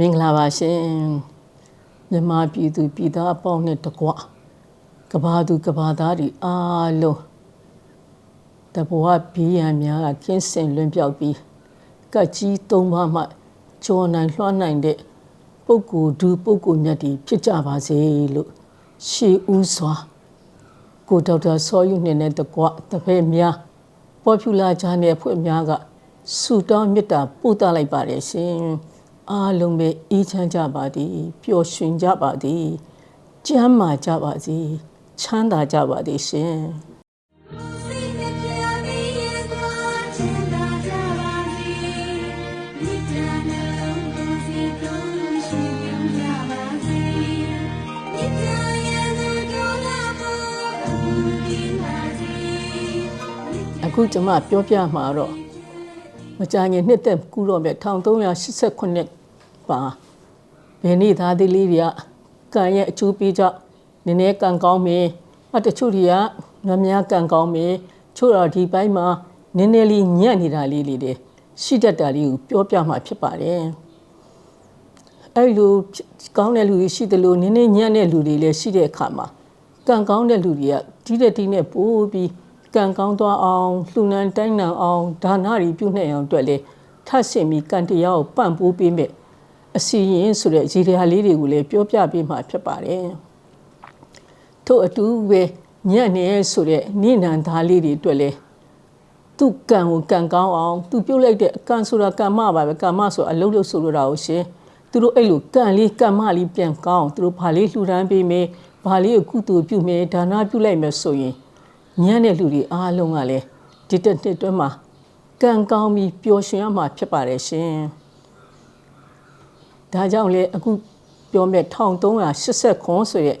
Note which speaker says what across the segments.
Speaker 1: မင်္ဂလာပါရှင်မြန်မာပြည်သူပြည်သားအပေါင်းနဲ့တကွကဘာသူကဘာသားတွေအားလုံးတဘဝဘီးရန်များကကင်းစင်လွင်ပြောက်ပြီးကတ်ကြီးသုံးပါးမှကြော်နိုင်လွှမ်းနိုင်တဲ့ပုဂ္ဂိုလ်ဒူပုဂ္ဂိုလ်မြတ်တွေဖြစ်ကြပါစေလို့ရှေးဦးစွာကိုဒေါက်တာစောယူနေနဲ့တကွတပည့်များပေါ်ဖြူလာချားတဲ့ဖွဲ့များကဆူတောင်းမေတ္တာပို့သလိုက်ပါတယ်ရှင် အားလုံးပဲအေးချမ်းကြပါသည်ပျော်ရွှင်ကြပါသည်ကျမ်းမာကြပါစေချမ်းသာကြပါသည်ရှင်
Speaker 2: စိတ်နှပြလေးရဲ့သွားချင်သာကြပါစေမြစ်တာနှလုံးသွင်းစီကောင်းလို့ရှိပြုံးကြပါစေမြစ်တာရဲ့သူတို့လာဖို့အမှုတင်ပါစေ
Speaker 1: အခုကျွန်မပြောပြမှာတော့ မကြာငင်နှစ်သက်ကူတော့မြ1389ပါဘယ်နေ့သားသေးလေးတွေကကံရဲ့အကျိုးပေးကြောင့်နည်းနည်းကံကောင်းမယ်အတချို့တွေကများများကံကောင်းမယ်ချို့တော့ဒီဘက်မှာနည်းနည်းလေးညံ့နေတာလေးလေးတွေရှိတတ်တာလေးကိုပြောပြမှာဖြစ်ပါတယ်အဲ့လိုကောင်းတဲ့လူတွေရှိတယ်လို့နည်းနည်းညံ့တဲ့လူတွေလည်းရှိတဲ့အခါမှာကံကောင်းတဲ့လူတွေကဒီတဲ့ဒီနဲ့ပို့ပြီး ကံကောင်းသွားအောင်လှူနန်းတိုင်းနံအောင်ဒါနတွေပြုနှံ့အောင်အတွက်လေထပ်ဆင့်ပြီးကံတရားကိုပံ့ပိုးပေးမယ်အစီရင်ဆိုတဲ့ရေရာလေးတွေကိုလည်းပြောပြပေးမှာဖြစ်ပါတယ်ထို့အတူပဲညံ့နေဆိုတဲ့နိနန္သားလေးတွေအတွက်လည်းသူကံကိုကံကောင်းအောင်သူပြုတ်လိုက်တဲ့အကံဆိုတာကမ္မပါပဲကမ္မဆိုအလုံးလို့ဆိုလိုတာကိုရှင်သူတို့အဲ့လိုကံလေးကမ္မလေးပြန်ကောင်းသူတို့ဘာလေးလှူဒန်းပေးမယ်ဘာလေးကိုကုသိုလ်ပြုမယ်ဒါနပြုလိုက်မယ်ဆိုရင် ညံ့တဲ့လူတွေအားလုံးကလည်းဒီတက်တက်တွဲမှာကံကောင်းပြီးပျော်ရွှင်ရမှာဖြစ်ပါတယ်ရှင်ဒါကြောင့်လေအခုပြောမဲ့1380ခွန်ဆိုရဲ့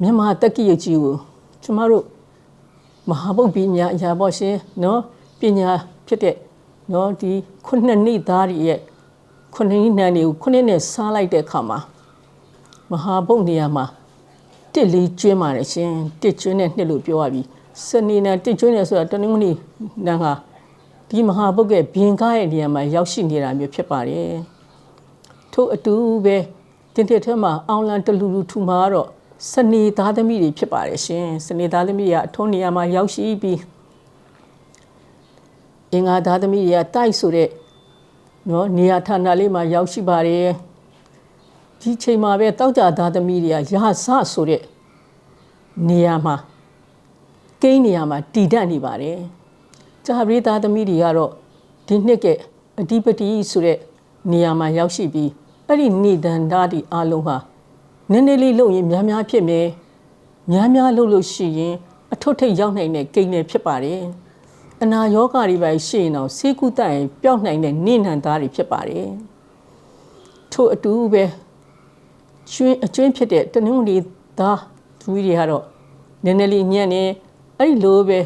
Speaker 1: မြန်မာတက္ကီရကြီးကိုကျမတို့မဟာဗုဒ္ဓပညာအရာပေါ့ရှင်နော်ပညာဖြစ်တဲ့နော်ဒီခုနှစ်နှစ်သားတွေရဲ့ခုနှစ်နှစ်နန်းတွေကိုခုနှစ်နဲ့စားလိုက်တဲ့အခါမှာမဟာဗုဒ္ဓနေရာမှာတစ်လေးကျွင်းပါတယ်ရှင်တစ်ကျွင်းတဲ့နှစ်လို့ပြောရပြီ စနေနဲ့တစ်ကျွင်းတယ်ဆိုတာတနင်္ဂနွေနန်းဟာဒီမဟာဗုဒ္ဓရဲ့ဘင်ကားရဲ့နေရာမှာရောက်ရှိနေတာမျိုးဖြစ်ပါတယ်ထို့အတူပဲတင်တဲ့ထဲမှာအောင်လန်တလူလူထူမှာကတော့စနေသားသမီးတွေဖြစ်ပါတယ်ရှင်စနေသားသမီးတွေကအထုံးနေရာမှာရောက်ရှိပြီးအင်္ဂါသားသမီးတွေကတိုက်ဆိုတဲ့နော်နေရာဌာနလေးမှာရောက်ရှိပါတယ်ဒီချိန်မှာပဲတောက်ကြသားသမီးတွေကရာဇဆိုတဲ့နေရာမှာ ကိန်းနေရာမှာတည်တတ်နေပါတယ်ဂျာဘရီသားသမီးတွေကတော့ဒီနှစ်ကအဓိပတိဆိုတဲ့နေရာမှာရောက်ရှိပြီးအဲ့ဒီနေတန်သားဒီအလုံးဟာနည်းနည်းလေးလုပ်ရင်များများဖြစ်မယ်များများလုပ်လို့ရှိရင်အထွတ်ထိပ်ရောက်နိုင်တဲ့ကိန်းတွေဖြစ်ပါတယ်အနာယောဂတွေပဲရှိရင်တော့ဆေးကုသရင်ပျောက်နိုင်တဲ့နိနန္သားတွေဖြစ်ပါတယ်ထို့အတူပဲကျွင်းအကျွင်းဖြစ်တဲ့တနင်္ဂနွေသားသူတွေကတော့နည်းနည်းလေးညံ့နေ အဲ့ဒီလိုပဲ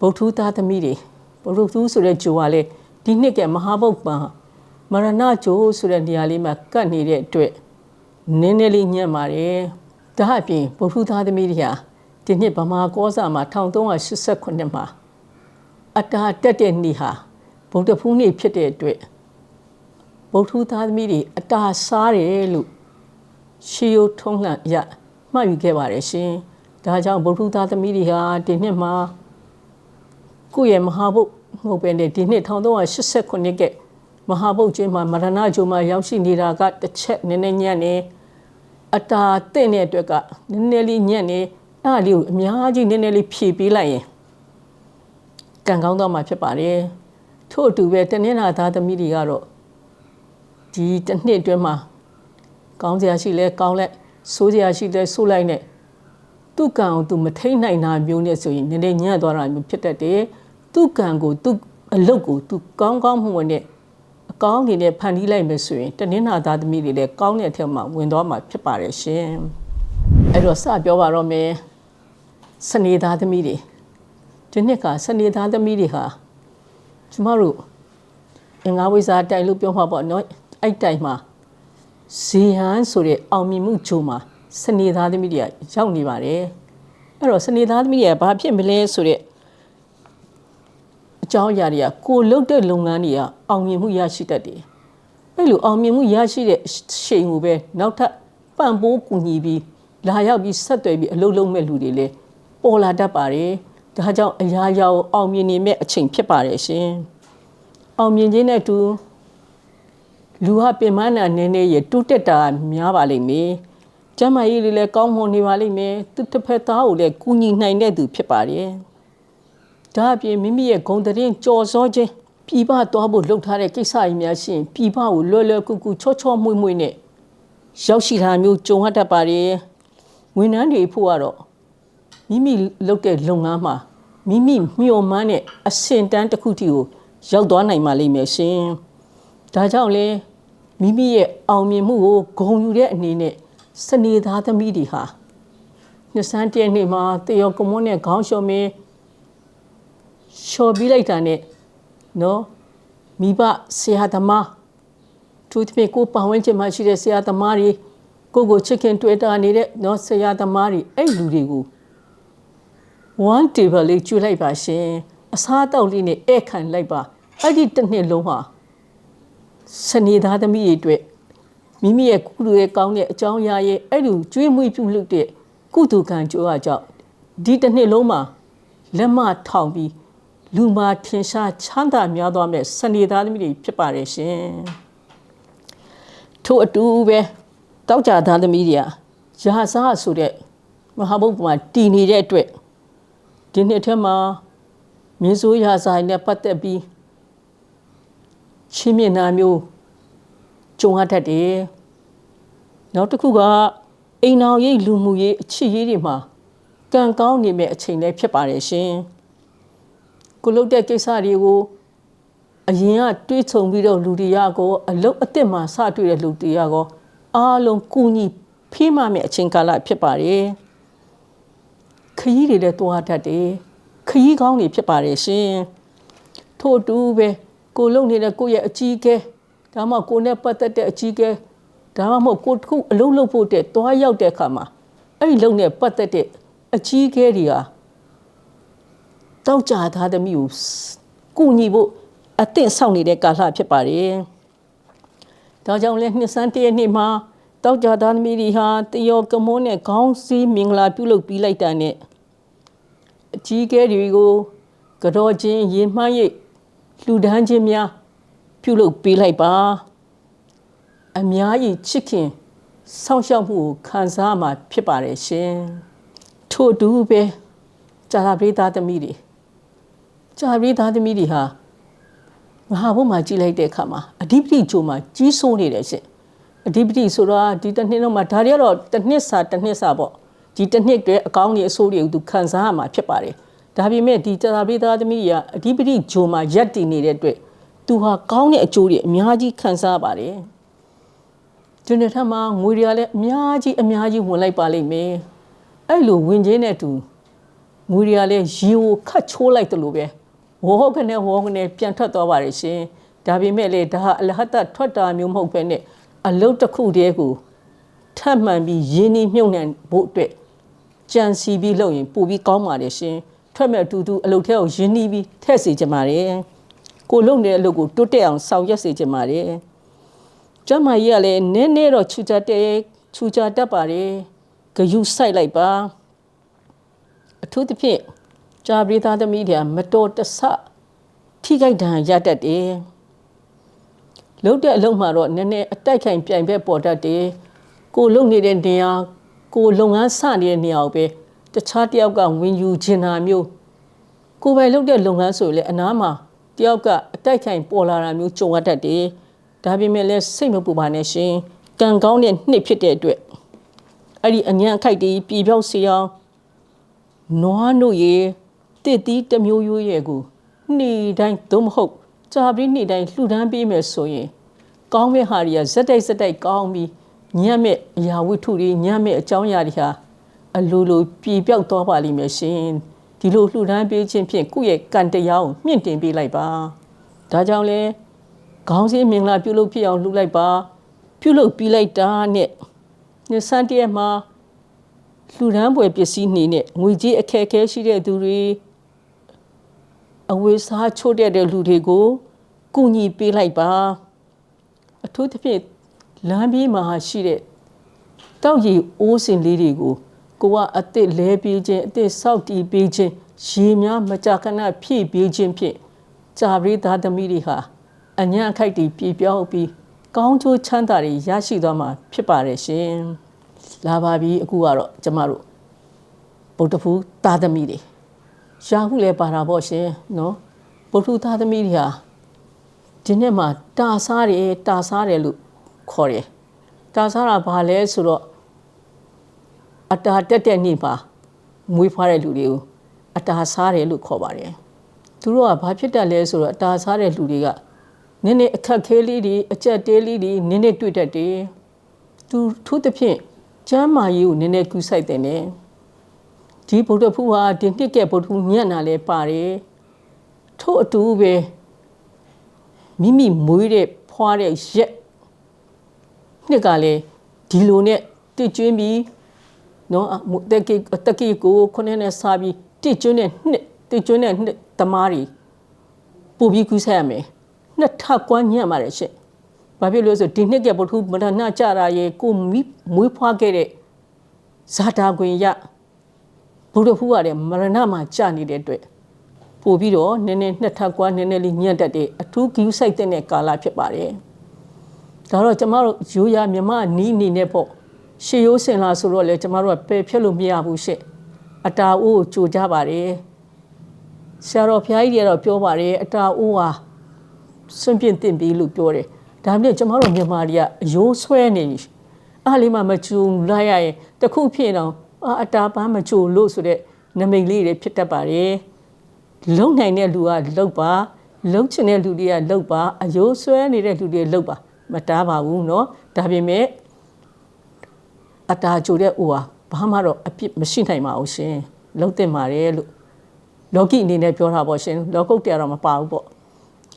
Speaker 1: ဗုဒ္ဓသားသမီးတွေဗုဒ္ဓသူဆိုတဲ့ဂျိုကလည်းဒီနှစ်ကမဟာဗုဒ္ဓပံမရဏဂျိုဆိုတဲ့နေရာလေးမှာကတ်နေတဲ့အတွက်နည်းနည်းလေးညံ့ပါတယ်။ဒါအပြင်ဗုဒ္ဓသားသမီးတွေဟာဒီနှစ်ဗမာကောစာမှာ1389မှာအတာတက်တဲ့နေ့ဟာဗုဒ္ဓဖူးနေ့ဖြစ်တဲ့အတွက်ဗုဒ္ဓသားသမီးတွေအတာစားတယ်လို့ရှေးရိုးထုံးလှန်ရမှတ်ယူခဲ့ပါတယ်ရှင်။ ဒါကြောင့်ဗုဒ္ဓသားသမီးတွေဟာဒီနှစ်မှာကိုယ့်ရဲ့မဟာဘုတ်မဟုတ်ပဲနဲ့ဒီနှစ်1389ကမဟာဘုတ်ကျွင်းမှာမရဏဂျုံမှာရောက်ရှိနေတာကတစ်ချက်နည်းနည်းညံ့နေအတာတင့်တဲ့အတွက်ကနည်းနည်းလေးညံ့နေအဲ့ဒါလေးကိုအများကြီးနည်းနည်းလေးဖြည့်ပေးလိုက်ရင်ကံကောင်းတော့မှာဖြစ်ပါတယ်ထို့အတူပဲတနင်္လာသားသမီးတွေကတော့ဒီတစ်နှစ်အတွင်းမှာကောင်းစရာရှိလဲကောင်းလိုက်ဆိုးစရာရှိလဲဆိုးလိုက်နဲ့ သူ့ကံကိုသူမထိန်နိုင်တာမျိုးနဲ့ဆိုရင်နည်းနည်းညံ့သွားတာမျိုးဖြစ်တတ်တယ်သူ့ကံကိုသူ့အလုတ်ကိုသူကောင်းကောင်းမှုဝင်နဲ့အကောင်းအနေနဲ့ဖန်တီးလိုက်မယ်ဆိုရင်တနင်္လာသားသမီးတွေလည်းကောင်းတဲ့အထက်မှာဝင်သွားမှာဖြစ်ပါတယ်ရှင်အဲ့တော့စပြောပါတော့မယ်စနေသားသမီးတွေဒီနှစ်ကစနေသားသမီးတွေဟာကျမတို့အင်္ဂါဝိဇာတိုင်လို့ပြောမှာပေါ့နော်အဲ့တိုင်မှာဇီဟန်ဆိုတဲ့အောင်မြင်မှုဂျိုမှာ စနေသားသမီးတွေကရောက်နေပါတယ်အဲ့တော့စနေသားသမီးတွေကဘာဖြစ်မလဲဆိုတဲ့အကြောင်းအရာတွေကကိုလှုပ်တဲ့လုပ်ငန်းတွေကအောင်မြင်မှုရရှိတတ်တယ်အဲ့လိုအောင်မြင်မှုရရှိတဲ့ချိန်ကိုပဲနောက်ထပ်ပံ့ပိုးကူညီပြီးလာရောက်ပြီးဆက်သွယ်ပြီးအလုပ်လုပ်မဲ့လူတွေလည်းပေါ်လာတတ်ပါတယ်ဒါကြောင့်အရာရာကိုအောင်မြင်နေမဲ့အချိန်ဖြစ်ပါတယ်ရှင်အောင်မြင်ခြင်းနဲ့အတူလူဟာပင်မနာနည်းနည်းရတူးတက်တာများပါလိမ့်မယ် ကျမ်းမာရေးလေးလည်းကောင်းမွန်နေပါလိမ့်မယ်သူတစ်ဖက်သားကိုလည်းကူညီနိုင်တဲ့သူဖြစ်ပါတယ်ဒါအပြင်မိမိရဲ့ဂုဏ်သတင်းကြော်စောခြင်းပြည်ပသွားဖို့လှုပ်ထားတဲ့ကိစ္စကြီးများရှင်ပြည်ပကိုလွယ်လွယ်ကူကူချောချောမွေ့မွေ့နဲ့ရောက်ရှိတာမျိုးကြုံရတတ်ပါတယ်ဝန်ထမ်းတွေဖို့ကတော့မိမိလုပ်တဲ့လုပ်ငန်းမှာမိမိမျှော်မှန်းတဲ့အဆင့်တန်းတစ်ခုတည်းကိုရောက်သွားနိုင်ပါလိမ့်မယ်ရှင်ဒါကြောင့်လေမိမိရဲ့အောင်မြင်မှုကိုဂုဏ်ယူတဲ့အနေနဲ့ စနေသားသမီးတွေဟာနှစ်ဆန်းတည့်နေ့မှာတေယောကမွန်းနဲ့ခေါင်းလျှော်မင်းလျှော်ပြီးလိုက်တာနဲ့နော်မိဘဆရာသမားသူတပြည့်ကိုပတ်ဝန်းကျင်မှာရှိတဲ့ဆရာသမားတွေကိုကိုချစ်ခင်တွေ့တာနေတဲ့နော်ဆရာသမားတွေအဲ့လူတွေကို one table လေးကျွေးလိုက်ပါရှင်အစားအသောက်လေးနဲ့ဧည့်ခံလိုက်ပါအဲ့ဒီတစ်နှစ်လုံးဟာစနေသားသမီးတွေအတွက် မိမိရဲ့ကုလူရဲ့ကောင်းတဲ့အကြောင်းအရာရဲ့အဲ့လိုကျွေးမွေးပြုလုပ်တဲ့ကုသကံကြိုးအကြောင်းဒီတစ်နှစ်လုံးမှာလက်မထောင်ပြီးလူမာထင်ရှားချမ်းသာများသွားမဲ့စနေသားသမီးတွေဖြစ်ပါတယ်ရှင်ထို့အတူပဲတောက်ကြသားသမီးတွေကရာစားဆိုတဲ့မဟာဘုတ်မှာတည်နေတဲ့အတွက်ဒီနှစ်ထဲမှာမြင်းစိုးရာဆိုင်နဲ့ပတ်သက်ပြီးချင်းမြင်နာမျိုး ကြုံရတတ်တယ်နောက်တစ်ခုကအိမ်အောင်ရေးလူမှုရေးအချစ်ရေးတွေမှာကံကောင်းနေမဲ့အချိန်လည်းဖြစ်ပါတယ်ရှင်ကိုလုတ်တဲ့ကိစ္စတွေကိုအရင်ကတွေးဆုံပြီးတော့လူတွေရကောအလုတ်အစ်စ်မှာစတွေ့တဲ့လူတွေရကောအားလုံးကူညီဖေးမှမဲ့အချိန်ကာလဖြစ်ပါတယ်ခရီးတွေလည်းတွားတတ်တယ်ခရီးကောင်းတွေဖြစ်ပါတယ်ရှင်ထို့အတူပဲကိုလုံနေတဲ့ကိုယ့်ရဲ့အကြီးအကဲ ဒါမှကိုယ်နဲ့ပတ်သက်တဲ့အကြီးအကဲဒါမှမဟုတ်ကိုတစ်ခုအလုံးလုံးဖို့တဲ့တွားရောက်တဲ့အခါမှာအဲ့ဒီလုံနဲ့ပတ်သက်တဲ့အကြီးအကဲတွေဟာတောက်ကြသားသမီးကိုကုညီဖို့အသင့်ဆောင်နေတဲ့ကာလဖြစ်ပါတယ်။ဒါကြောင့်လဲနှစ်စန်းတည့်နှစ်မှာတောက်ကြသားသမီးတွေဟာတယောကမုန်းနဲ့ခေါင်းစည်းမင်္ဂလာပြုလုပ်ပြီးလိုက်တာနဲ့အကြီးကဲတွေကိုကြောချင်းရင်မှန်းရိပ်လှူဒန်းခြင်းများ ပြုလုပ်ပေးလိုက်ပါအများကြီးချစ်ခင်စောင့်ရှောက်မှုကိုခံစားမှာဖြစ်ပါတယ်ရှင်ထို့အတူပဲကြာလာပရိသတ်သမီးတွေကြာပရိသတ်သမီးတွေဟာမဟာဘုမှာကြည်လိုက်တဲ့အခါမှာအဓိပတိဂျိုမှာကြီးစိုးနေတယ်ရှင်အဓိပတိဆိုတော့ဒီတစ်နှစ်လုံးမှာဒါတွေကတော့တစ်နှစ်စာတစ်နှစ်စာပေါ့ဒီတစ်နှစ်တည်းအကောင်းကြီးအဆိုးတွေကိုသူခံစားရမှာဖြစ်ပါတယ်ဒါပေမဲ့ဒီကြာပရိသတ်သမီးတွေကအဓိပတိဂျိုမှာရက်တည်နေတဲ့အတွက် သူဟာကောင်းတဲ့အကျိုးတွေအများကြီးခံစားပါတယ်ဒီနေ့ထက်မှာငွေတွေကလည်းအများကြီးအများကြီးဝင်လိုက်ပါလိမ့်မယ်အဲ့လိုဝင်ခြင်းနဲ့တူငွေတွေကလည်းရေကိုခတ်ချိုးလိုက်တယ်လို့ပဲဝေါကနေဝေါကနေပြန်ထွက်သွားပါတယ်ရှင်ဒါပေမဲ့လေဒါဟာအလဟတထွက်တာမျိုးမဟုတ်ပဲနဲ့အလုတ်တစ်ခုတည်းကိုထပ်မှန်ပြီးရင်းနှီးမြုပ်နှံဖို့အတွက်ကြံစီပြီးလုပ်ရင်ပိုပြီးကောင်းပါတယ်ရှင်ထွက်မဲ့အတူတူအလုတ်ထဲကိုရင်းနှီးပြီးထည့်စေချင်ပါတယ် ကိုလုံတဲ့အလုပ်ကိုတိုးတက်အောင်ဆောင်ရွက်စေချင်ပါတယ်ကျမကြီးကလည်းနည်းနည်းတော့ချူချတဲ့ချူချတတ်ပါတယ်ဂယုစိုက်လိုက်ပါအထူးသဖြင့်ဂျာပရိသသမီးတွေကမတော်တဆထိခိုက်ဒဏ်ရတတ်တယ်လုံတဲ့အလုံးမှာတော့နည်းနည်းအတိုက်ခိုင်ပြိုင်ဘက်ပေါ်တတ်တယ်ကိုလုံနေတဲ့နေရာကိုလုပ်ငန်းစနေတဲ့နေရာကိုပဲတခြားတယောက်ကဝင်ယူချင်တာမျိုးကိုယ်ပိုင်လုပ်တဲ့လုပ်ငန်းဆိုရင်လည်းအနားမှာ တယောက်ကအတိုက်ခိုင်ပေါ်လာတာမျိုးကြုံရတတ်တယ်ဒါပေမဲ့လည်းစိတ်မပူပါနဲ့ရှင်ကံကောင်းတဲ့နှစ်ဖြစ်တဲ့အတွက်အဲ့ဒီအញ្ញံခိုက်တီးပြည်ပြောက်စီအောင်နွားတို့ရေတစ်တီးတစ်မျိုးရိုးရဲ့ကိုနေ့တိုင်းသို့မဟုတ်ကြာပြီးနေ့တိုင်းလှူဒန်းပေးမယ်ဆိုရင် ကောင်းမဲ့ဟာတွေကဇက်တိုက်ဇက်တိုက်ကောင်းပြီးညံ့မဲ့အရာဝတ္ထုတွေညံ့မဲ့အကြောင်းအရာတွေဟာအလိုလိုပြည်ပြောက်သွားပါလိမ့်မယ်ရှင် ဒီလိုလှူဒန်းပေးခြင်းဖြင့်ကိုယ့်ရဲ့ကံတရားကိုမြင့်တင်ပေးလိုက်ပါဒါကြောင့်လဲခေါင်းစည်းမင်္ဂလာပြုလုပ်ဖြစ်အောင်လှူလိုက်ပါပြုလုပ်ပြီးလိုက်တာနဲ့နှစ်ဆန်းတရက်မှာလှူဒန်းပွဲပစ္စည်းနေနဲ့ငွေကြေးအခက်အခဲရှိတဲ့သူတွေအဝေးစားချို့တဲ့တဲ့လူတွေကိုကုညီပေးလိုက်ပါအထူးသဖြင့်လမ်းဘေးမှာရှိတဲ့တောက်ရီအိုးစင်လေးတွေကို ကိုကအစ်စ်လဲပေးခြင်းအစ်စ်စောက်တီးပေးခြင်းရေများမကြာခဏဖြည့်ပေးခြင်းဖြင့်ဂျာပရိသားသမီးတွေဟာအညံ့အခိုက်တီပြေပြောင်းပြီးကောင်းကျိုးချမ်းသာတွေရရှိသွားမှာဖြစ်ပါတယ်ရှင်လာပါပြီအခုကတော့ကျမတို့ဗုဒ္ဓဖူးသားသမီးတွေရှားခုလည်းပါတာပေါ့ရှင်နော်ဗုဒ္ဓဖူးသားသမီးတွေဟာဒီနေ့မှာတာစားတယ်တာစားတယ်လို့ခေါ်တယ်တာစားတာဘာလဲဆိုတော့ အတာတက်တဲ့နေ့မှာမွေးဖွားတဲ့လူတွေကိုအတာစားတယ်လို့ခေါ်ပါတယ်သူတို့ကဘာဖြစ်တတ်လဲဆိုတော့အတာစားတဲ့လူတွေကနည်းနည်းအခက်ခဲလေးတွေအကြက်တဲလေးတွေနည်းနည်းတွေ့တတ်တယ်သူထိုးသဖြင့်ကျမ်းမာရေးကိုနည်းနည်းကူးဆိုင်တယ်နဲ့ဒီဗုဒ္ဓဖူးဟာဒီနှစ်ကဲဗုဒ္ဓဖူးညံ့တာလဲပါတယ်ထို့အတူပဲမိမိမွေးတဲ့ဖွားတဲ့ရက်နှစ်ကလည်းဒီလိုနဲ့တည်ကျွင်းပြီး နော်အမတက်ကီတက်ကီကိုခုနှစ်နဲ့စားပြီးတည်ကျွင်းတဲ့နှစ်တည်ကျွင်းတဲ့နှစ်တမားတွေပူပြီးကူးဆက်ရမယ်နှစ်ထပ်ကွမ်းညံ့ပါတယ်ရှင့်ဘာဖြစ်လို့လဲဆိုဒီနှစ်ကဗုဒ္ဓမရဏကြရာရေကိုမိမွေးဖွားခဲ့တဲ့ဇာတာခွင်ရဘုဒ္ဓဖူးရတယ်မရဏမှာကြာနေတဲ့အတွက်ပို့ပြီးတော့နည်းနည်းနှစ်ထပ်ကွာနည်းနည်းလေးညံ့တတ်တဲ့အထူးဂယူးဆိုင်တဲ့ကာလဖြစ်ပါတယ်။ဒါတော့ကျမတို့ရိုးရာမြမနီးနေနဲ့ပေါ့ ရှေးရိုးစင်လာဆိုတော့လေကျမတို့ကပယ်ဖြတ်လို့မရဘူးရှင့်။အတာအိုးကိုကြိုကြပါတယ်။ဆရာတော်ဘုရားကြီးတွေကတော့ပြောပါတယ်အတာအိုးဟာစွန့်ပြစ်တင်ပြီလို့ပြောတယ်။ဒါမြင့်ကျမတို့မြန်မာတွေကအယိုးဆွဲနေပြီ။အားလေးမှမကြုံလိုက်ရရင်တခုဖြစ်တော့အာအတာပန်းမကြိုလို့ဆိုတဲ့နမိတ်လေးတွေဖြစ်တတ်ပါတယ်။လုံနိုင်တဲ့လူကလုံပါလုံချင်တဲ့လူတွေကလုံပါအယိုးဆွဲနေတဲ့လူတွေလုံပါမတားပါဘူးเนาะဒါပေမဲ့ အတာကြိုတဲ့အိုဟာဘာမှတော့အပြစ်မရှိနိုင်ပါဘူးရှင်လုံတင်ပါတယ်လို့လောကီအနေနဲ့ပြောတာပေါ့ရှင်လောကုတ်တရားတော့မပါဘူးပေါ့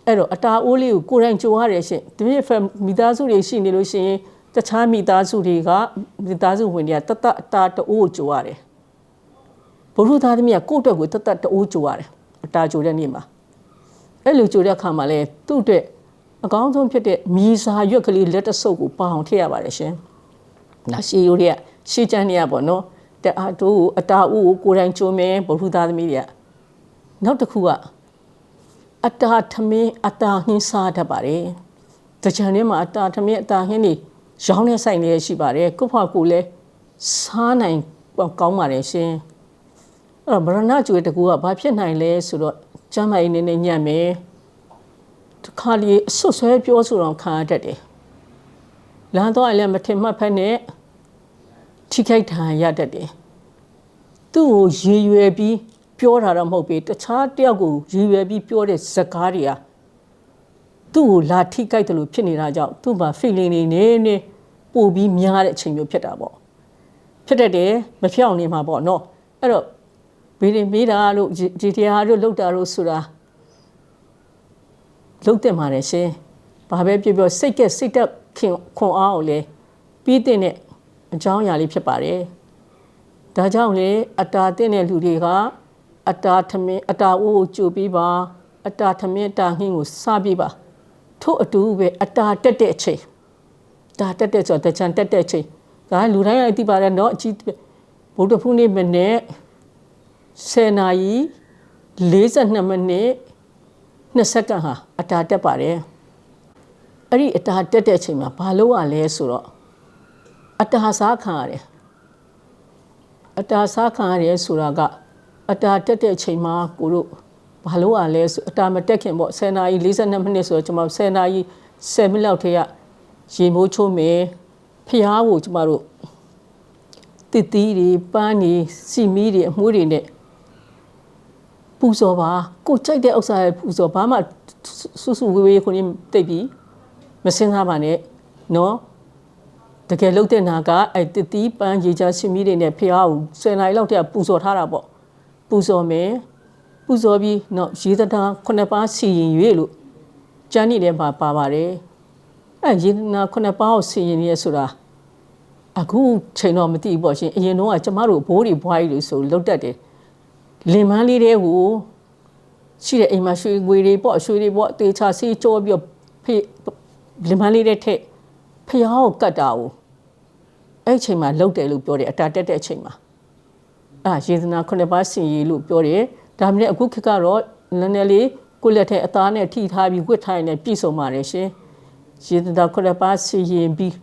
Speaker 1: အဲ့တော့အတာအိုးလေးကိုကိုယ်တိုင်ကြိုရတယ်ရှင်ဒီမြစ်မိသားစုတွေရှိနေလို့ရှိရင်တခြားမိသားစုတွေကမိသားစုဝင်တွေကတတအတာတအိုးကိုကြိုရတယ်ဘုရုသားသမီးကကိုယ့်အတွက်ကိုတတတအိုးကြိုရတယ်အတာကြိုတဲ့နေ့မှာအဲ့လိုကြိုတဲ့အခါမှာလဲသူ့အတွက်အကောင်းဆုံးဖြစ်တဲ့မြည်စာရွက်ကလေးလက်တဆုပ်ကိုပအောင်ထည့်ရပါတယ်ရှင်။ ဒါရှေးရိုးတွေကရှေးကျမ်းတွေကပေါ့နော်။တအားတို့ကိုအတာဥကိုကိုယ်တိုင်ကြိုမယ်ဘုရုသားသမီးတွေကနောက်တစ်ခုကအတာထမင်းအတာဟင်းစားတတ်ပါတယ်။တကြံထဲမှာအတာထမင်းအတာဟင်းတွေရောင်းနေဆိုင်နေရှိပါတယ်။ကိုဖွားကိုလည်းစားနိုင်ကောင်းပါတယ်ရှင်။အဲ့တော့ဗရဏကျွေတကူကဘာဖြစ်နိုင်လဲဆိုတော့ကျမ်းမာရေးနည်းနည်းညံ့မယ်တခါလေအဆွတ်ဆွဲပြောဆိုတော့ခံရတတ်တယ် လမ်းတော့လည်းမထင်မှတ်ဖက်နဲ့ထိခိုက်ထန်ရတတ်တယ်သူ့ကိုရည်ရွယ်ပြီးပြောတာတော့မဟုတ်ပေတခြားတယောက်ကိုရည်ရွယ်ပြီးပြောတဲ့ဇကားတွေဟာသူ့ကိုလာထိခိုက်တယ်လို့ဖြစ်နေတာကြောင့်သူ့မှာ feeling တွေနေနေပို့ပြီးများတဲ့အချိန်မျိုးဖြစ်တာပေါ့ဖြစ်တတ်တယ်မဖြောင်းနေမှာပေါ့နော်အဲ့တော့ဘေးရင်မေးတာလို့ဒီတရားတို့လောက်တာလို့ဆိုတာလုတ်တင်ပါတယ်ရှင်။ဘာပဲပြောပြောစိတ်ကစိတ်တက် ခင်ခွန်အားကိုလေပြီးတဲ့အကြောင်းအရာလေးဖြစ်ပါတယ်။ဒါကြောင့်လေအတာတဲ့တဲ့လူတွေကအတာထမင်းအတာအိုးကိုကြိုပြီးပါအတာထမင်းအတာဟင်းကိုစားပြီးပါထို့အတူပဲအတာတက်တဲ့အချိန်ဒါတက်တဲ့ဆိုတော့တချန်တက်တဲ့အချိန်ဒါလူတိုင်းအသိပါတယ်เนาะအကြီးဗုဒ္ဓဖူးနေ့မနေ့10နာရီ42မိနစ်2စက္ကန့်ဟာအတာတက်ပါတယ် အဲ့ဒီအတာတက်တဲ့အချိန်မှာဘာလို့ ਆ လဲဆိုတော့အတာစားခံရတယ်အတာစားခံရတယ်ဆိုတာကအတာတက်တဲ့အချိန်မှာကိုတို့ဘာလို့ ਆ လဲဆိုအတာမတက်ခင်ပေါ့10နာရီ42မိနစ်ဆိုတော့ကျွန်တော်10နာရီ10မိနစ်လောက်ထဲကရေမိုးချိုးမယ်ဖျားကိုကျမတို့တစ်သီးတွေပန်းတွေစီမီးတွေအမှုတွေနဲ့ပူဇော်ပါကိုကြိုက်တဲ့ဥစ္စာရဲ့ပူဇော်ဘာမှဆူဆူဝေးဝေးခုနေတိတ်ပြီး မစင်စားပါနဲ့နော်တကယ်လုတ်တဲ့နာကအဲ့တစ်သီးပန်းရေချစီမီးတွေနဲ့ဖျားကိုဆယ်နိုင်လောက်တဲ့ပူဇော်ထားတာပေါ့ပူဇော်မယ်ပူဇော်ပြီးနော်ရေသတာခုနှစ်ပါးစီရင်ရွေလို့ကျမ်းနေထဲမှာပါပါတယ်အဲ့ရေနာခုနှစ်ပါးကိုစီရင်ရဲဆိုတာအခုချိန်တော့မသိဘူးပေါ့ရှင်အရင်တော့ကကျမတို့ဘိုးတွေဘွားကြီးတွေဆိုလုတ်တတ်တယ်လင်မန်းလေးတွေကိုရှိတဲ့အိမ်မှာရွှေငွေတွေပေါ့ရွှေတွေပေါ့တေချာစီးကြောပြီးတော့ဖေ လင်မလေးတဲ့ထက်ဖျားကိုကတ်တာကိုအဲ့အချိန်မှာလှုပ်တယ်လို့ပြောတယ်အတာတက်တဲ့အချိန်မှာအာယေသနာခုနှစ်ပါးစင်ရည်လို့ပြောတယ်ဒါမှမဟုတ်အခုခေတ်ကတော့နည်းနည်းလေးကိုယ့်လက်ထဲအသားနဲ့ထိထားပြီးဝတ်ထားရင်လည်းပြည့်စုံပါတယ်ရှင်ယေသနာခုနှစ်ပါးစင်ရည်ပြီး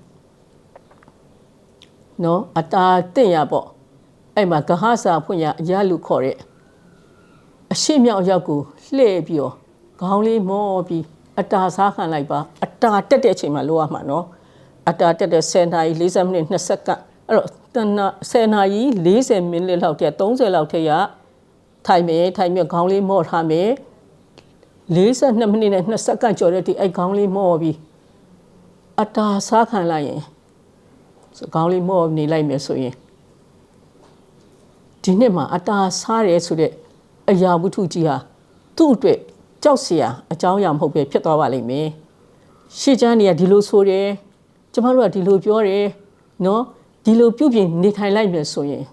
Speaker 1: နော်အတာတင့်ရပေါ့အဲ့မှာဂဟစာဖွင့်ရအရလူခေါ်တဲ့အရှိမြောက်ရောက်ကိုလှည့်ပြီးတော့ခေါင်းလေးမောပြီး အတာစားခံလိုက်ပါအတာတက်တဲ့အချိန်မှာလိုရမှာနော်အတာတက်တဲ့10နာရီ40မိနစ်20စက္ကန့်အဲ့တော့တနာ10နာရီ40မိနစ်လောက်တည်း30လောက်ထက်ရထိုင်မယ်ထိုင်မြခေါင်းလေးမော့ထားမယ်42မိနစ်နဲ့20စက္ကန့်ကျော်တဲ့ဒီအဲ့ခေါင်းလေးမော့ပြီးအတာစားခံလိုက်ရင်ဆိုခေါင်းလေးမော့နေလိုက်မယ်ဆိုရင်ဒီနှစ်မှာအတာစားတယ်ဆိုတဲ့အရာဝတ္ထုကြီးဟာသူ့အတွက် ကြောက်စရာအကြောင်းအရာမဟုတ်ပဲဖြစ်သွားပါလိမ့်မယ်ရှေ့ချမ်းတွေကဒီလိုဆိုတယ်ကျမတို့ကဒီလိုပြောတယ်နော်ဒီလိုပြုပြင်နေထိုင်လိုက်မယ်ဆိုရင်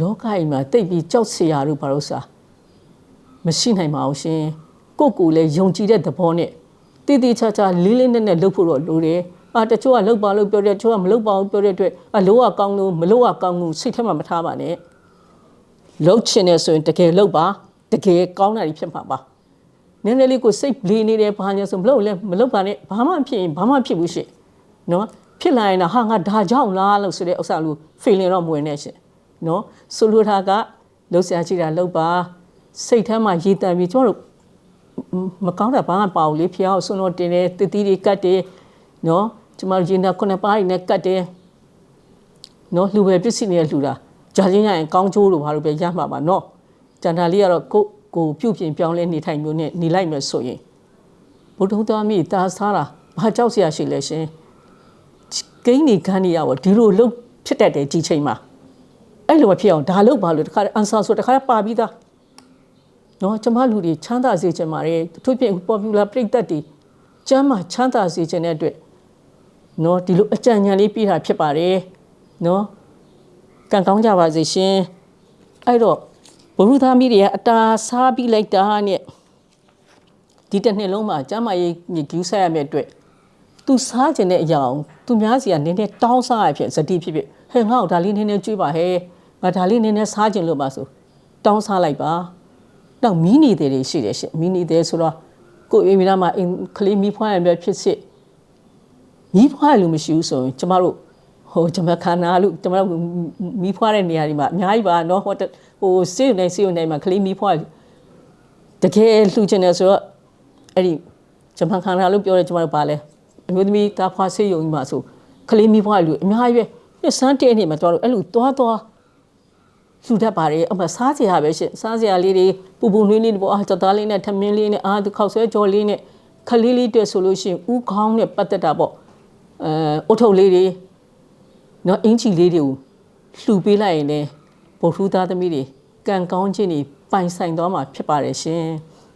Speaker 1: လောကကြီးမှာတိတ်ပြီးကြောက်စရာတို့ဘာလို့စားမရှိနိုင်ပါဘူးရှင်ကိုယ့်ကိုယ်လည်းယုံကြည်တဲ့သဘောနဲ့တည်တည်ချာချာလေးလေးနက်နက်လုပ်ဖို့တော့လိုတယ်အာတချို့ကလုပ်ပါလို့ပြောတယ်တချို့ကမလုပ်ပါဘူးပြောတဲ့အတွက်အလိုကကောင်းလို့မလို့ကကောင်းလို့စိတ်ထဲမှာမထားပါနဲ့လှုပ်ချင်တယ်ဆိုရင်တကယ်လှုပ်ပါ တကယ်ကောင်းတာကြီးဖြစ်မှာပါနည်းနည်းလေးကိုစိတ်လေးနေတယ်ဘာညာဆိုမလုပ်လဲမလုပ်ပါနဲ့ဘာမှဖြစ်ရင်ဘာမှဖြစ်ဘူးရှင့်နော်ဖြစ်လာရင်တော့ဟာငါဒါကြောင့်လားလို့ဆိုတဲ့ဥစ္စာလို့ feeling တော့မဝင်နဲ့ရှင့်နော်ဆိုလိုတာကလှုပ်ရှားကြည့်တာလှုပ်ပါစိတ်ထဲမှာရည်တန်ပြီးကျမတို့မကောင်းတာဘာမှပါဘူးလေဖျားကိုဆွန်းတော့တင်တယ်တတိတွေကတ်တယ်နော်ကျမတို့ရင်သာခုနှစ်ပါးတွေနဲ့ကတ်တယ်နော်လှူပဲပစ္စည်းတွေလှူတာဂျာချင်းရရင်ကောင်းချိုးလို့ဘာလို့ပဲရမှာပါနော် ကျန်တာလေးကတော့ကိုကိုပြုတ်ပြင်ပြောင်းလဲနေထိုင်မျိုးနဲ့နေလိုက်မယ်ဆိုရင်ဘုဒ္ဓသားမိတာစားတာဘာကြောက်စရာရှိလဲရှင်ဂိမ်းနေခန်းနေရတော့ဒီလိုလှုပ်ဖြစ်တတ်တယ်ကြီးချိန်မှာအဲ့လိုမဖြစ်အောင်ဒါလှုပ်ပါလို့တခါအန်ဆာဆိုတခါပါပြီးသားနော်ကျမလူတွေချမ်းသာစေချင်ပါတယ်သူပြင် popular ပြိတ္တတွေကျမ်းမှာချမ်းသာစေချင်တဲ့အတွက်နော်ဒီလိုအကြံဉာဏ်လေးပြတာဖြစ်ပါတယ်နော်ကံကောင်းကြပါစေရှင်အဲ့တော့ ဘုရုသမီးတွေကအတာစားပြီးလိုက်တာနဲ့ဒီတစ်နှစ်လုံးမှာကျမရေးညကူးဆက်ရမယ့်အတွက်သူစားခြင်းတဲ့အရာအောင်သူများစီကနည်းနည်းတောင်းစားရဖြစ်ဇတိဖြစ်ဖြစ်ဟဲ့ငါ့ကိုဒါလေးနည်းနည်းကြွေးပါဟဲ့ငါဒါလေးနည်းနည်းစားခြင်းလို့ပါဆိုတောင်းစားလိုက်ပါနောက်မီးနေတဲ့တွေရှိတယ်ရှင့်မီးနေတဲ့ဆိုတော့ကိုအိမ်မီနာမှာအင်ကလေးမီးဖွားရမယ်ဖြစ်စစ်မီးဖွားရလို့မရှိဘူးဆိုရင်ကျမတို့ဟိုဂျမခါနာလို့ကျမတို့မီးဖွားတဲ့နေရာဒီမှာအများကြီးပါနော်ဟို ဟိုစေးနေစေးနေမှာကလေးမီးဖွားတကယ်လှူချင်တယ်ဆိုတော့အဲ့ဒီကျမခန္ဓာလို့ပြောတယ်ကျမတို့ပါလဲအမျိုးသမီးတာဖွားစေးယုံကြီးမှာဆိုကလေးမီးဖွားလူအများကြီးပဲပြစမ်းတဲ့နေမှာတော့အဲ့လိုသွားသွားလှူတတ်ပါတယ်အမစားစရာပဲရှင်စားစရာလေးတွေပူပူနွေးနွေးပေါ့အာကြော်သားလေးနဲ့ထမင်းလေးနဲ့အာဒီခောက်ဆွဲကြော်လေးနဲ့ခလေးလေးတွေ့ဆိုလို့ရှိရင်ဥခေါင်းနဲ့ပတ်သက်တာပေါ့အဲအုတ်ထုပ်လေးတွေနော်အင်ချီလေးတွေကိုလှူပေးလိုက်ရင်လည်း ဗုဒ္ဓသားသမီးတွေကံကောင်းခြင်းတွေပိုင်ဆိုင်သွားမှာဖြစ်ပါတယ်ရှင်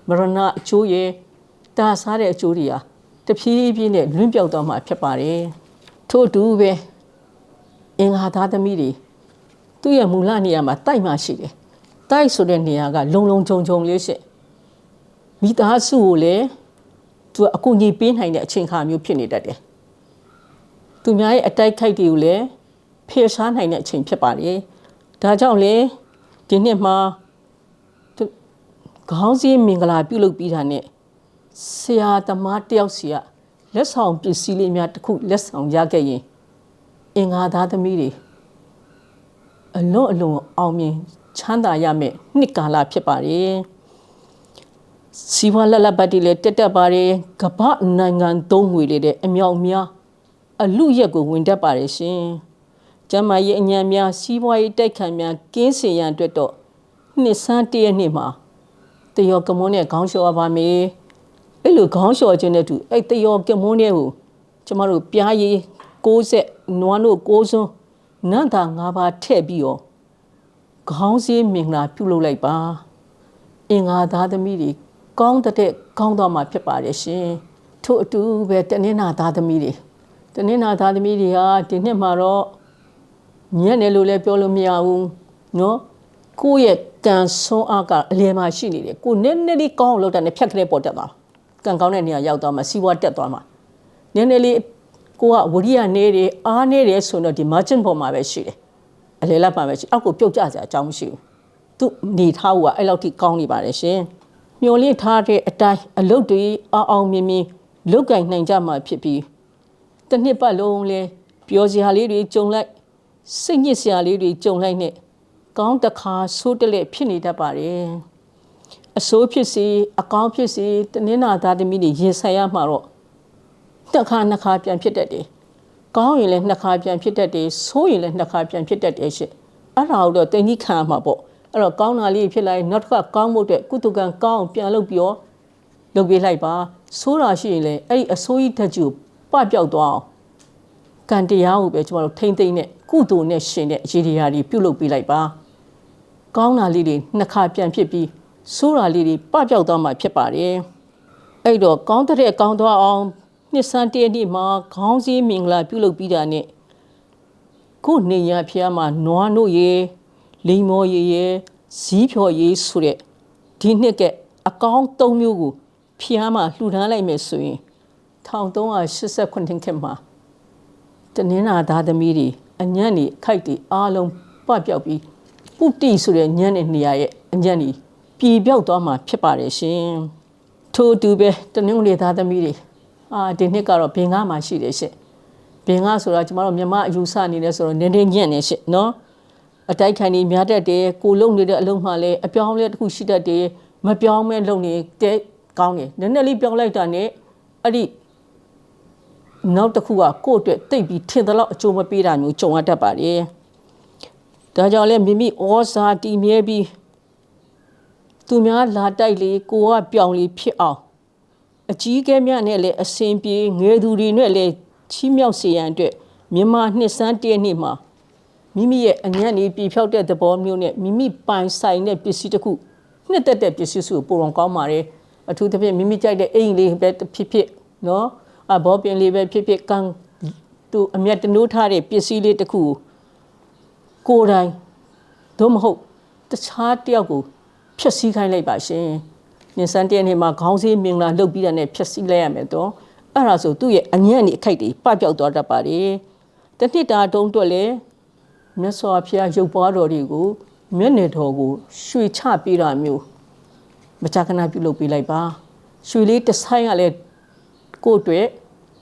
Speaker 1: မရဏအကျိုးရဲ့တာစားတဲ့အကျိုးတွေဟာတဖြည်းဖြည်းနဲ့လွင့်ပြောက်သွားမှာဖြစ်ပါတယ်ထို့အတူပဲအင်္ဂါသားသမီးတွေသူ့ရဲ့မူလနေရာမှာတိုက်မှရှိတယ်တိုက်ဆိုတဲ့နေရာကလုံလုံခြုံခြုံလေးရှိမိသားစုကိုလည်းသူအကူအညီပေးနိုင်တဲ့အချိန်ခါမျိုးဖြစ်နေတတ်တယ်သူများရဲ့အတိုက်ခိုက်တွေကိုလည်းဖယ်ရှားနိုင်တဲ့အချိန်ဖြစ်ပါတယ်။ ဒါကြောင့်လေဒီနှစ်မှာခေါင်းစည်းမင်္ဂလာပြုလုပ်ပြီးတာနဲ့ဆရာသမားတယောက်စီကလက်ဆောင်ပစ္စည်းလေးများတစ်ခုလက်ဆောင်ရခဲ့ရင်အင်္ဂါသားသမီးတွေအလွန်အလွန်အောင်မြင်ချမ်းသာရမယ့်နှစ်ကာလဖြစ်ပါတယ်။စီဝါလလပတ်တီလည်းတက်တက်ပါတယ်ကပ္ပနိုင်ငံသုံးငွေလေးတဲ့အမြောက်များအလူရက်ကိုဝင်တတ်ပါတယ်ရှင်။ ကျမရဲ့အညံများစီးပွားရေးတိုက်ခံများကင်းစင်ရန်အတွက်တော့နှစ်ဆန်းတည့်ရက်နှစ်မှာတယောကမွန်းနဲ့ခေါင်းလျှော်ရပါမယ်။အဲ့လိုခေါင်းလျှော်ခြင်းတဲ့သူအဲ့တယောကမွန်းနဲ့ကိုကျမတို့ပြားရည်60နွားတို့6စွန်းနန္တာ၅ပါးထည့်ပြီးတော့ခေါင်းစည်းမင်္ဂလာပြုလုပ်လိုက်ပါ။အင်္ဂါသားသမီးတွေကောင်းတဲ့ကောင်းတော့မှာဖြစ်ပါတယ်ရှင်။ထို့အတူပဲတနင်္လာသားသမီးတွေတနင်္လာသားသမီးတွေဟာဒီနှစ်မှာတော့ ညံ့တယ်လို့လည်းပြောလို့မရဘူးနော်ကိုယ့်ရဲ့ကံဆွမ်းအားကအလယ်မှာရှိနေတယ်ကိုနည်းနည်းလေးကောင်းအောင်လုပ်တာနဲ့ဖြတ်ခနဲ့ပေါ်တက်သွားကံကောင်းတဲ့နေရာရောက်သွားမှာစီးပွားတက်သွားမှာနည်းနည်းလေးကိုကဝရိယနေတယ်အားနေတယ်ဆိုတော့ဒီ margin ပေါ်မှာပဲရှိတယ်အလယ်လောက်မှာပဲရှိအောက်ကိုပြုတ်ကျစရာအကြောင်းမရှိဘူးသူနေထားကအဲ့လောက်ထိကောင်းနေပါတယ်ရှင်မျောလင့်ထားတဲ့အတိုင်းအလုပ်တွေအောင်အောင်မြင်မြင်လုပ်ကင်နိုင်ကြမှာဖြစ်ပြီးတစ်နှစ်ပတ်လုံးလဲပြောစရာလေးတွေကြုံလိုက် စိတ်ညစ်စရာလေးတွေကြုံလိုက်နဲ့ကောင်းတစ်ခါဆိုးတလက်ဖြစ်နေတတ်ပါတယ်အစိုးဖြစ်စီအကောင်းဖြစ်စီတနင်္လာသားသမီးတွေရင်ဆိုင်ရမှာတော့တစ်ခါနှစ်ခါပြန်ဖြစ်တတ်တယ်။ကောင်းရင်လည်းနှစ်ခါပြန်ဖြစ်တတ်တယ်ဆိုးရင်လည်းနှစ်ခါပြန်ဖြစ်တတ်တယ်ရှင့်။အဲ့ဒါတော့တင်ကြီးခံရမှာပေါ့။အဲ့တော့ကောင်းတာလေးဖြစ်လိုက်နောက်တစ်ခါကောင်းဖို့တဲ့ကုသကံကောင်းပြန်လုပ်ပြီးတော့လုပ်ပေးလိုက်ပါ။ဆိုးတာရှိရင်လည်းအဲ့ဒီအဆိုးကြီးတက်ကျူပပျောက်သွားအောင်ကံတရားကိုပဲကျမတို့ထိမ့်သိမ့်နဲ့ ကုသိုလ်နဲ့ရှင်တဲ့အရေးတရားတွေပြုလုပ်ပေးလိုက်ပါ။ကောင်းတာလေးတွေနှစ်ခါပြန်ဖြစ်ပြီးဆိုးတာလေးတွေပပျောက်သွားမှာဖြစ်ပါတယ်။အဲ့တော့ကောင်းတဲ့ကောင်းသွားအောင်နှစ်ဆန်းတည့်နေ့မှာခေါင်းစည်းမင်္ဂလာပြုလုပ်ပြီးတာနဲ့ခုနေရဖျားမှာနွားတို့ရေလိမ္မောရေရေဇီးဖြော်ရေဆိုတဲ့ဒီနှစ်ကအကောင်း၃မျိုးကိုဖျားမှာလှူဒန်းလိုက်မယ်ဆိုရင်1389ခေတ်မှာတနင်္လာသားသမီးတွေ အညံ့နေခိုက်တွေအားလုံးပပျောက်ပြီးပုတ္တိဆိုတဲ့ညံ့တဲ့နေရာရဲ့အညံ့နေပြည်ပြောက်သွားမှာဖြစ်ပါတယ်ရှင်ထို့အတူပဲတနင်္ဂနွေသားသမီးတွေအာဒီနှစ်ကတော့ဘင်္ဂမှာရှိတယ်ရှင်ဘင်္ဂဆိုတာကျမတို့မြန်မာအယူဆအနေနဲ့ဆိုတော့နည်းနည်းညံ့နေရှင်နော်အတိုက်ခိုင်နေများတတ်တယ်ကိုလုံနေတဲ့အလုံးမှလည်းအပြောင်းအလဲတစ်ခုရှိတတ်တယ်မပြောင်းမဲလုံနေတဲ့ကောင်းတယ်နည်းနည်းလေးပြောင်းလိုက်တာနဲ့အဲ့ဒီ နောက်တစ်ခုကကိုယ့်အတွက်တိတ်ပြီးထင်သလောက်အကျိုးမပေးတာမျိုးကြုံရတတ်ပါတယ်။ဒါကြောင့်လဲမိမိဩဇာတည်မြဲပြီးသူများလာတိုက်လေကိုကပြောင်းလေဖြစ်အောင်အကြီးအကဲများနဲ့လည်းအစဉ်ပြေငယ်သူတွေနဲ့လည်းချီးမြှောက်စေရန်အတွက်မြန်မာနှစ်စန်းတည့်နှစ်မှာမိမိရဲ့အညံ့နေပြေဖြောက်တဲ့သဘောမျိုးနဲ့မိမိပိုင်ဆိုင်တဲ့ပစ္စည်းတစ်ခုနှစ်သက်တဲ့ပစ္စည်းစုကိုပုံအောင်ကောင်းပါတယ်အထူးသဖြင့်မိမိကြိုက်တဲ့အိမ်လေးပဲဖြစ်ဖြစ်နော်အ ဘောပင်လေးပဲဖြစ်ဖြစ်ကံသူအမျက်တနိုးထားတဲ့ပစ္စည်းလေးတစ်ခုကိုကိုယ်တိုင်သို့မဟုတ်တခြားတစ်ယောက်ကိုဖျက်ဆီးခိုင်းလိုက်ပါရှင်။နင်စန်တည့်နေ့မှာခေါင်းစည်းမင်္ဂလာလုပ်ပြီးတဲ့နဲ့ဖျက်ဆီးလိုက်ရမယ်တော့အဲ့ဒါဆိုသူ့ရဲ့အညံ့နေအခိုက်တွေပပျောက်သွားတတ်ပါတယ်။တစ်နှစ်တာတုံးတွက်လဲမြတ်စွာဘုရားရုပ်ပွားတော်တွေကိုမျက်နေတော်ကိုရွှေချပေးတာမျိုးမကြာခဏပြုလုပ်ပေးလိုက်ပါရွှေလေးတစ်ဆိုင်ကလည်း ကိုယ့်အတွက်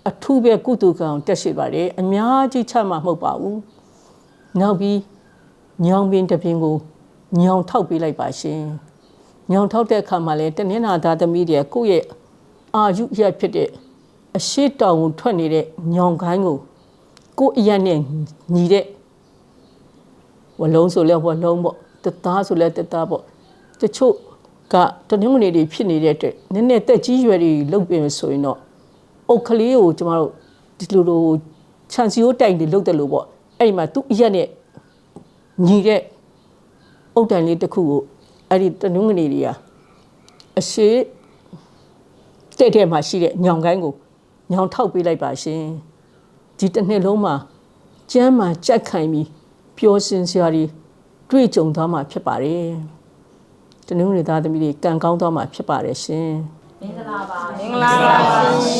Speaker 1: အထူးပဲကုသကံတက်ရှိပါတယ်အများကြီးချမှာမဟုတ်ပါဘူးနောက်ပြီးညောင်ပင်တစ်ပင်ကိုညောင်ထောက်ပေးလိုက်ပါရှင်ညောင်ထောက်တဲ့အခါမှာလည်းတနင်္လာသားသမီးတွေကိုယ့်ရဲ့အာယုရက်ဖြစ်တဲ့အရှိတောင်ကိုထွက်နေတဲ့ညောင်ကိုင်းကိုကိုယ့်အရက်နဲ့ညီတဲ့ဝလုံးဆိုလဲဝလုံးပေါ့တသားဆိုလဲတသားပေါ့တချို့ကတနင်္ဂနွေတွေဖြစ်နေတဲ့အတွက်နည်းနည်းတက်ကြီးရွယ်တွေလုတ်ပြင်ဆိုရင်တော့ အုတ်ကလေးကိုကျမတို့ဒီလိုလိုခြံစီယိုးတိုင်တွေလုတ်တယ်လို့ပေါ့အဲ့ဒီမှာသူ့အရက်နဲ့ညီတဲ့အုတ်တိုင်လေးတစ်ခုကိုအဲ့ဒီတနင်္ဂနွေတွေကအရှိတဲ့တဲ့မှာရှိတဲ့ညောင်ကိုင်းကိုညောင်ထောက်ပေးလိုက်ပါရှင်ဒီတစ်နှစ်လုံးမှာကျမ်းမာကြက်ခိုင်ပြီးပျော်စင်စရာတွေတွေ့ကြုံသွားမှာဖြစ်ပါတယ်။တနင်္ဂနွေသားသမီးတွေကံကောင်းသွားမှာဖြစ်ပါတယ်ရှင်
Speaker 3: မင်္ဂလာပါ။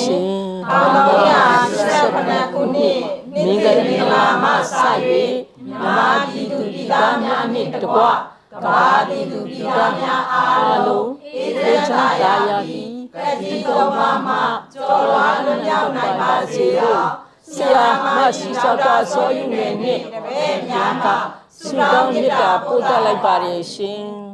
Speaker 1: ရှင်
Speaker 3: 1989ခုနှစ်
Speaker 1: မင်္ဂလာမစ၍မြန်မာပြည်သူပြည်သားများနှင့်တကွကဘာပြည်သူပြည်သားများအားလုံးအေးသေးချမ်းသာရပြီးကတိတော်မှာမှကျော်လွှားလွတ်မြောက်နိုင်ပါစေသောဆရာမရှိလျှောက်တာဆောယူနေနှင့်တပည့်များကဆုတောင်းမေတ္တာပို့တတ်လိုက်ပါတယ်ရှင်။